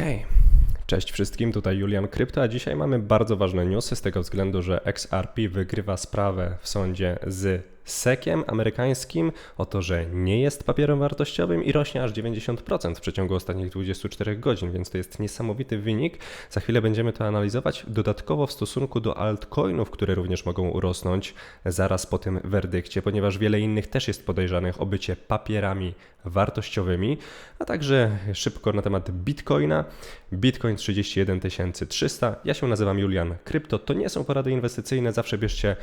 Okej. Cześć wszystkim, tutaj Julian Krypto, a dzisiaj mamy bardzo ważne newsy z tego względu, że XRP wygrywa sprawę w sądzie z SEC-iem amerykańskim o to, że nie jest papierem wartościowym i rośnie aż 90% w przeciągu ostatnich 24 godzin, więc to jest niesamowity wynik. Za chwilę będziemy to analizować. Dodatkowo w stosunku do altcoinów, które również mogą urosnąć zaraz po tym werdykcie, ponieważ wiele innych też jest podejrzanych o bycie papierami wartościowymi, a także szybko na temat Bitcoina. Bitcoin 31 300. Ja się nazywam Julian Krypto. To nie są porady inwestycyjne, zawsze bierzcie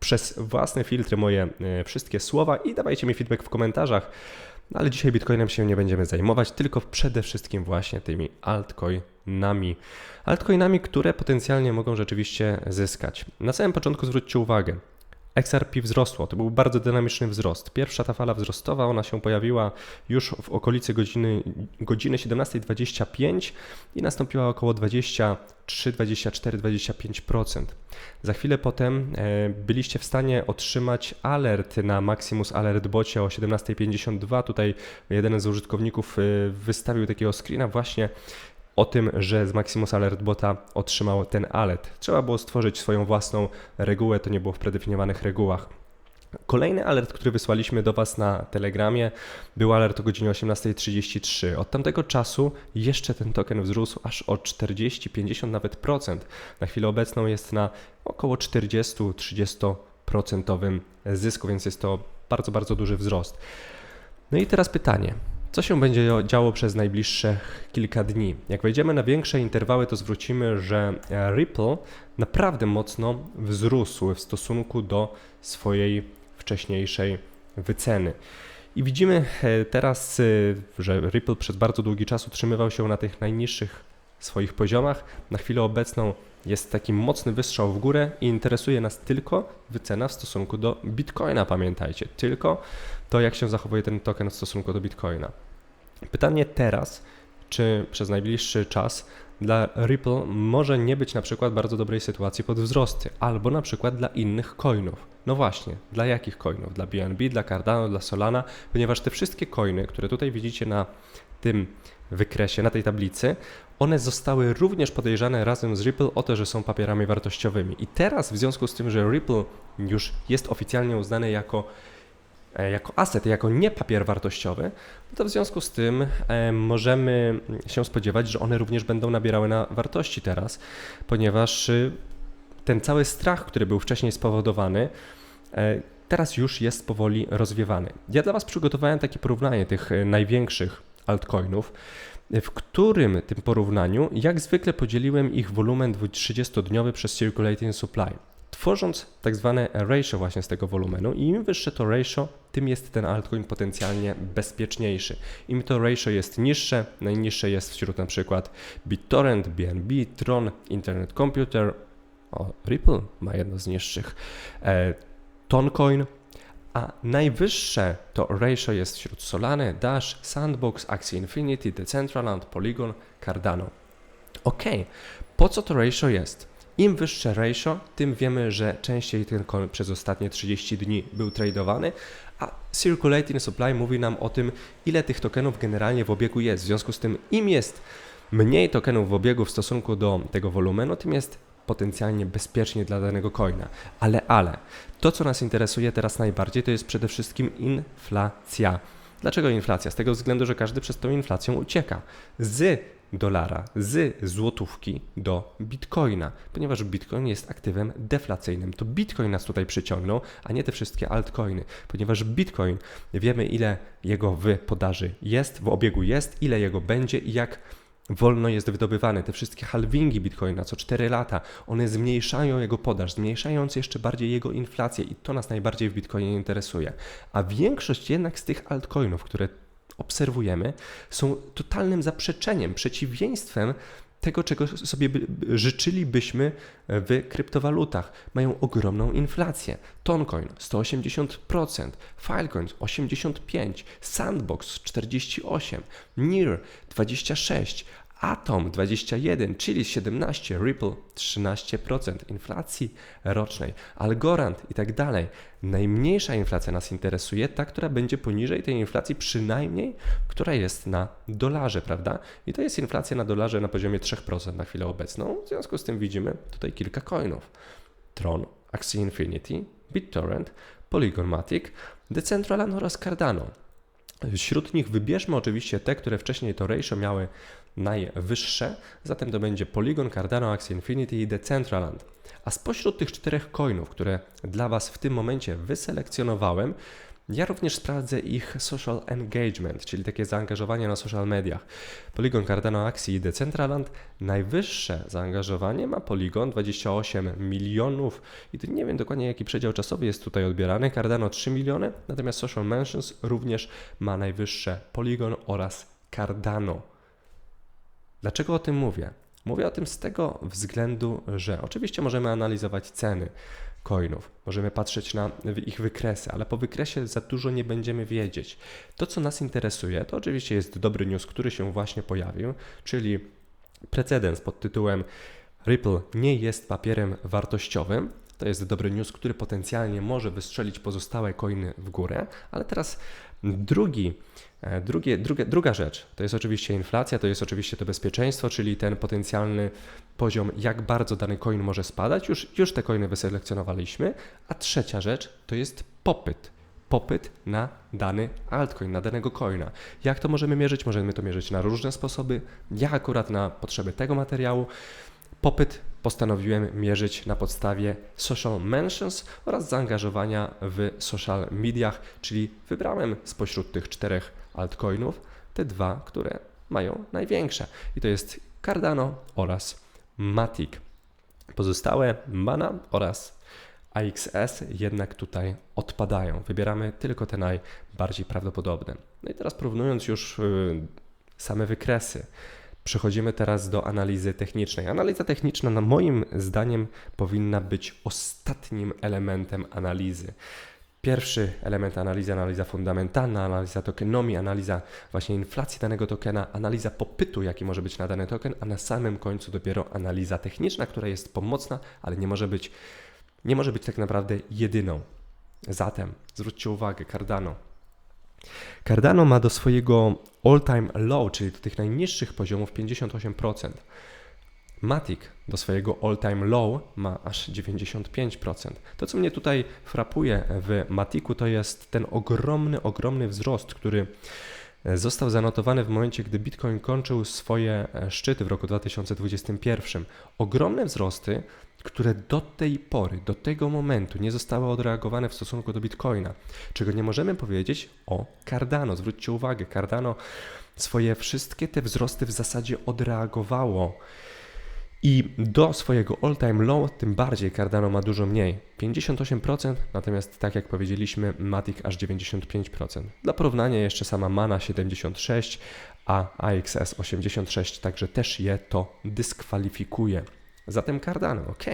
przez własne filtry moje e, wszystkie słowa i dawajcie mi feedback w komentarzach. No ale dzisiaj Bitcoinem się nie będziemy zajmować, tylko przede wszystkim właśnie tymi altcoinami. Altcoinami, które potencjalnie mogą rzeczywiście zyskać. Na samym początku zwróćcie uwagę, XRP wzrosło. To był bardzo dynamiczny wzrost. Pierwsza ta fala wzrostowa, ona się pojawiła już w okolicy godziny, godziny 17.25 i nastąpiła około 23, 24, 25%. Za chwilę potem e, byliście w stanie otrzymać alert na Maximus Alert Bocie o 17.52. Tutaj jeden z użytkowników e, wystawił takiego screena właśnie o tym, że z Maximus Alert Bota otrzymał ten alert. Trzeba było stworzyć swoją własną regułę, to nie było w predefiniowanych regułach. Kolejny alert, który wysłaliśmy do Was na Telegramie, był alert o godzinie 18.33. Od tamtego czasu jeszcze ten token wzrósł aż o 40, 50 nawet procent. Na chwilę obecną jest na około 40-30% zysku, więc jest to bardzo, bardzo duży wzrost. No i teraz pytanie, co się będzie działo przez najbliższe kilka dni? Jak wejdziemy na większe interwały, to zwrócimy, że Ripple naprawdę mocno wzrósł w stosunku do swojej wcześniejszej wyceny. I widzimy e, teraz, e, że Ripple przez bardzo długi czas utrzymywał się na tych najniższych swoich poziomach. Na chwilę obecną jest taki mocny wystrzał w górę i interesuje nas tylko wycena w stosunku do Bitcoina, pamiętajcie. Tylko to, jak się zachowuje ten token w stosunku do Bitcoina. Pytanie teraz, czy przez najbliższy czas dla Ripple może nie być na przykład bardzo dobrej sytuacji pod wzrosty, albo na przykład dla innych coinów. No właśnie, dla jakich coinów? Dla BNB, dla Cardano, dla Solana, ponieważ te wszystkie coiny, które tutaj widzicie na tym wykresie, na tej tablicy, one zostały również podejrzane razem z Ripple o to, że są papierami wartościowymi. I teraz w związku z tym, że Ripple już jest oficjalnie uznany jako jako aset, jako nie papier wartościowy, to w związku z tym e, możemy się spodziewać, że one również będą nabierały na wartości teraz, ponieważ y, ten cały strach, który był wcześniej spowodowany, e, teraz już jest powoli rozwiewany. Ja dla Was przygotowałem takie porównanie tych największych altcoinów, w którym tym porównaniu, jak zwykle podzieliłem ich wolumen 30-dniowy przez Circulating Supply tworząc tak zwane ratio właśnie z tego wolumenu i im wyższe to ratio, tym jest ten altcoin potencjalnie bezpieczniejszy. Im to ratio jest niższe, najniższe jest wśród na przykład BitTorrent, BNB, Tron, Internet Computer, o, Ripple ma jedno z niższych, e, Toncoin, a najwyższe to ratio jest wśród Solany, Dash, Sandbox, Axie Infinity, Decentraland, Polygon, Cardano. Ok, po co to ratio jest? Im wyższe ratio, tym wiemy, że częściej ten coin przez ostatnie 30 dni był tradowany, a Circulating Supply mówi nam o tym, ile tych tokenów generalnie w obiegu jest. W związku z tym, im jest mniej tokenów w obiegu w stosunku do tego wolumenu, tym jest potencjalnie bezpiecznie dla danego coina. Ale, ale, to co nas interesuje teraz najbardziej, to jest przede wszystkim inflacja. Dlaczego inflacja? Z tego względu, że każdy przez tą inflacją ucieka. Z dolara z złotówki do bitcoina, ponieważ bitcoin jest aktywem deflacyjnym. To bitcoin nas tutaj przyciągnął, a nie te wszystkie altcoiny, ponieważ bitcoin wiemy ile jego w podaży jest, w obiegu jest, ile jego będzie i jak wolno jest wydobywany. Te wszystkie halvingi bitcoina co 4 lata, one zmniejszają jego podaż, zmniejszając jeszcze bardziej jego inflację i to nas najbardziej w bitcoinie interesuje. A większość jednak z tych altcoinów, które obserwujemy, są totalnym zaprzeczeniem, przeciwieństwem tego, czego sobie by, życzylibyśmy w kryptowalutach. Mają ogromną inflację. Toncoin 180%, Filecoin 85%, Sandbox 48%, NIR 26%, Atom 21, czyli 17, Ripple 13% inflacji rocznej, Algorand i tak dalej. Najmniejsza inflacja nas interesuje, ta, która będzie poniżej tej inflacji, przynajmniej, która jest na dolarze, prawda? I to jest inflacja na dolarze na poziomie 3% na chwilę obecną. W związku z tym widzimy tutaj kilka coinów. Tron, Axie Infinity, BitTorrent, Polygon Matic, Decentraland oraz Cardano. Wśród nich wybierzmy oczywiście te, które wcześniej to ratio miały najwyższe, zatem to będzie Polygon, Cardano, Axie Infinity i Decentraland. A spośród tych czterech coinów, które dla Was w tym momencie wyselekcjonowałem, ja również sprawdzę ich social engagement, czyli takie zaangażowanie na social mediach. Polygon, Cardano, Axie i Decentraland. Najwyższe zaangażowanie ma Polygon 28 milionów i tu nie wiem dokładnie jaki przedział czasowy jest tutaj odbierany. Cardano 3 miliony, natomiast Social Mentions również ma najwyższe Polygon oraz Cardano. Dlaczego o tym mówię? Mówię o tym z tego względu, że oczywiście możemy analizować ceny coinów, możemy patrzeć na ich wykresy, ale po wykresie za dużo nie będziemy wiedzieć. To, co nas interesuje, to oczywiście jest dobry news, który się właśnie pojawił, czyli precedens pod tytułem Ripple nie jest papierem wartościowym. To jest dobry news, który potencjalnie może wystrzelić pozostałe coiny w górę, ale teraz drugi E, drugie, drugie, druga rzecz to jest oczywiście inflacja, to jest oczywiście to bezpieczeństwo, czyli ten potencjalny poziom, jak bardzo dany coin może spadać. Już, już te coiny wyselekcjonowaliśmy. A trzecia rzecz to jest popyt. Popyt na dany altcoin, na danego coina. Jak to możemy mierzyć? Możemy to mierzyć na różne sposoby. Ja akurat na potrzeby tego materiału popyt postanowiłem mierzyć na podstawie social mentions oraz zaangażowania w social mediach, czyli wybrałem spośród tych czterech altcoinów te dwa, które mają największe. I to jest Cardano oraz Matic. Pozostałe Mana oraz AXS jednak tutaj odpadają. Wybieramy tylko te najbardziej prawdopodobne. No i teraz porównując już y, same wykresy, przechodzimy teraz do analizy technicznej. Analiza techniczna, na moim zdaniem, powinna być ostatnim elementem analizy. Pierwszy element analizy, analiza fundamentalna, analiza tokenomii, analiza właśnie inflacji danego tokena, analiza popytu, jaki może być na dany token, a na samym końcu dopiero analiza techniczna, która jest pomocna, ale nie może być, nie może być tak naprawdę jedyną. Zatem zwróćcie uwagę, Cardano. Cardano ma do swojego all-time low, czyli do tych najniższych poziomów 58%. Matic do swojego all-time low ma aż 95%. To, co mnie tutaj frapuje w Matiku, to jest ten ogromny, ogromny wzrost, który został zanotowany w momencie, gdy Bitcoin kończył swoje e, szczyty w roku 2021. Ogromne wzrosty, które do tej pory, do tego momentu nie zostały odreagowane w stosunku do Bitcoina, czego nie możemy powiedzieć o Cardano. Zwróćcie uwagę, Cardano swoje wszystkie te wzrosty w zasadzie odreagowało. I do swojego all-time low tym bardziej Cardano ma dużo mniej, 58%, natomiast tak jak powiedzieliśmy Matic aż 95%. Dla porównania jeszcze sama Mana 76, a AXS 86, także też je to dyskwalifikuje. Zatem Cardano, ok.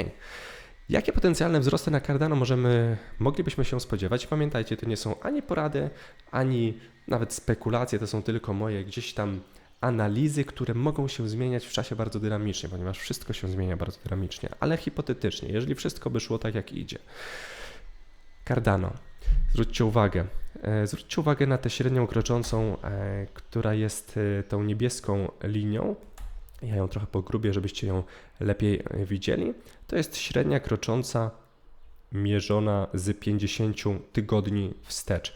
Jakie potencjalne wzrosty na Cardano możemy, moglibyśmy się spodziewać? Pamiętajcie, to nie są ani porady, ani nawet spekulacje, to są tylko moje gdzieś tam analizy, które mogą się zmieniać w czasie bardzo dynamicznie, ponieważ wszystko się zmienia bardzo dynamicznie, ale hipotetycznie, jeżeli wszystko by szło tak, jak idzie. Cardano. Zwróćcie uwagę. E, zwróćcie uwagę na tę średnią kroczącą, e, która jest e, tą niebieską linią. Ja ją trochę pogrubię, żebyście ją lepiej widzieli. To jest średnia krocząca mierzona z 50 tygodni wstecz.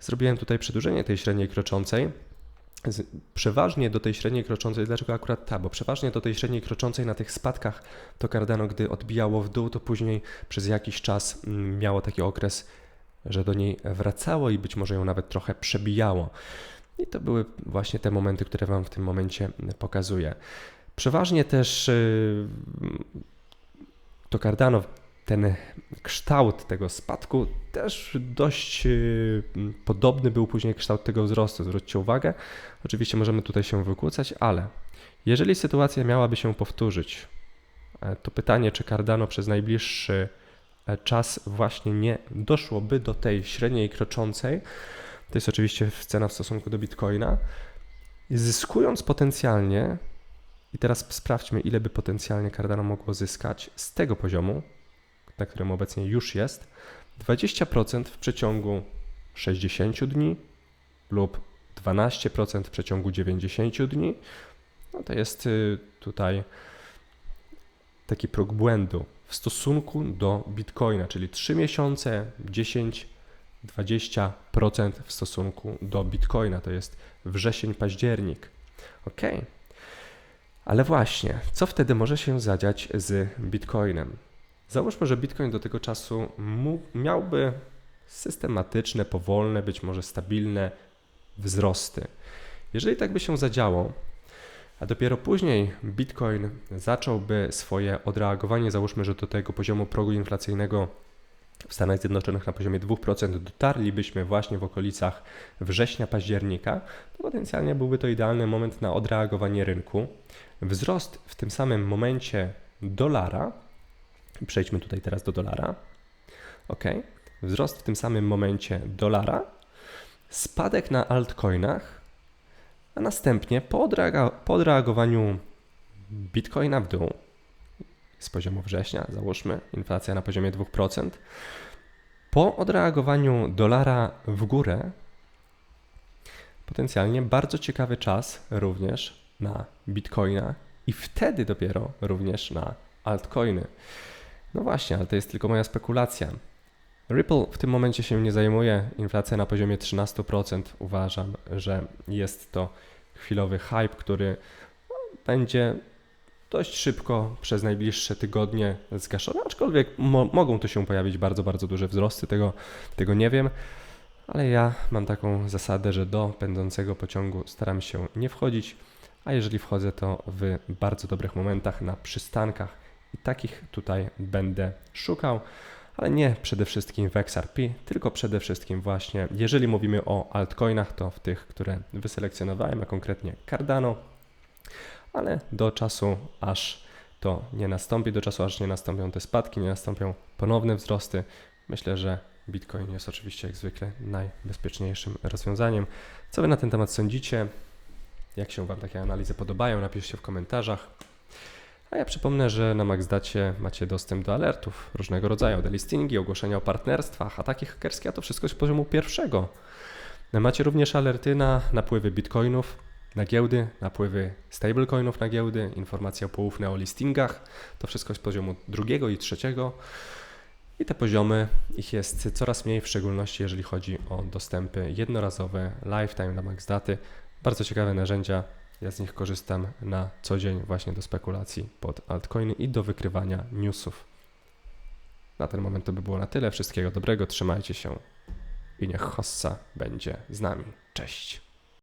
Zrobiłem tutaj przedłużenie tej średniej kroczącej przeważnie do tej średniej kroczącej, dlaczego akurat ta? Bo przeważnie do tej średniej kroczącej na tych spadkach to Cardano, gdy odbijało w dół, to później przez jakiś czas mm, miało taki okres, że do niej wracało i być może ją nawet trochę przebijało. I to były właśnie te momenty, które Wam w tym momencie pokazuję. Przeważnie też y, to Cardano ten kształt tego spadku też dość y, podobny był później kształt tego wzrostu. Zwróćcie uwagę, oczywiście możemy tutaj się wykłócać, ale jeżeli sytuacja miałaby się powtórzyć, e, to pytanie, czy Cardano przez najbliższy e, czas właśnie nie doszłoby do tej średniej kroczącej, to jest oczywiście cena w stosunku do Bitcoina, zyskując potencjalnie I teraz sprawdźmy, ile by potencjalnie Cardano mogło zyskać z tego poziomu, na którym obecnie już jest. 20% w przeciągu 60 dni lub 12% w przeciągu 90 dni. No to jest y, tutaj taki próg błędu w stosunku do Bitcoina, czyli 3 miesiące, 10, 20% w stosunku do Bitcoina. To jest wrzesień, październik. Ok. Ale właśnie, co wtedy może się zadziać z Bitcoinem? Załóżmy, że Bitcoin do tego czasu miałby systematyczne, powolne, być może stabilne wzrosty. Jeżeli tak by się zadziało, a dopiero później Bitcoin zacząłby swoje odreagowanie, załóżmy, że do tego poziomu progu inflacyjnego w Stanach Zjednoczonych na poziomie 2% dotarlibyśmy właśnie w okolicach września, października, to potencjalnie byłby to idealny moment na odreagowanie rynku. Wzrost w tym samym momencie dolara, przejdźmy tutaj teraz do dolara, ok, wzrost w tym samym momencie dolara, spadek na altcoinach, a następnie po, po odreagowaniu bitcoina w dół, z poziomu września, załóżmy, inflacja na poziomie 2%. Po odreagowaniu dolara w górę, potencjalnie bardzo ciekawy czas również na bitcoina i wtedy dopiero również na altcoiny. No właśnie, ale to jest tylko moja spekulacja. Ripple w tym momencie się nie zajmuje. Inflacja na poziomie 13%. Uważam, że jest to chwilowy hype, który będzie dość szybko przez najbliższe tygodnie zgaszone, aczkolwiek mo mogą tu się pojawić bardzo, bardzo duże wzrosty, tego, tego nie wiem, ale ja mam taką zasadę, że do pędzącego pociągu staram się nie wchodzić, a jeżeli wchodzę, to w bardzo dobrych momentach na przystankach i takich tutaj będę szukał, ale nie przede wszystkim w XRP, tylko przede wszystkim właśnie, jeżeli mówimy o altcoinach, to w tych, które wyselekcjonowałem, a konkretnie Cardano, ale do czasu aż to nie nastąpi, do czasu aż nie nastąpią te spadki, nie nastąpią ponowne wzrosty, myślę, że Bitcoin jest oczywiście jak zwykle najbezpieczniejszym rozwiązaniem. Co Wy na ten temat sądzicie? Jak się Wam takie analizy podobają? Napiszcie w komentarzach. A ja przypomnę, że na MaxDacie macie dostęp do alertów różnego rodzaju, delistingi, ogłoszenia o partnerstwach, ataki hakerskie, a to wszystko z poziomu pierwszego. Macie również alerty na napływy bitcoinów, na giełdy, napływy stablecoinów na giełdy, informacje poufne o listingach. To wszystko z poziomu drugiego i trzeciego. I te poziomy, ich jest coraz mniej, w szczególności jeżeli chodzi o dostępy jednorazowe, lifetime na max daty. Bardzo ciekawe narzędzia. Ja z nich korzystam na co dzień właśnie do spekulacji pod altcoiny i do wykrywania newsów. Na ten moment to by było na tyle. Wszystkiego dobrego, trzymajcie się i niech Hossa będzie z nami. Cześć.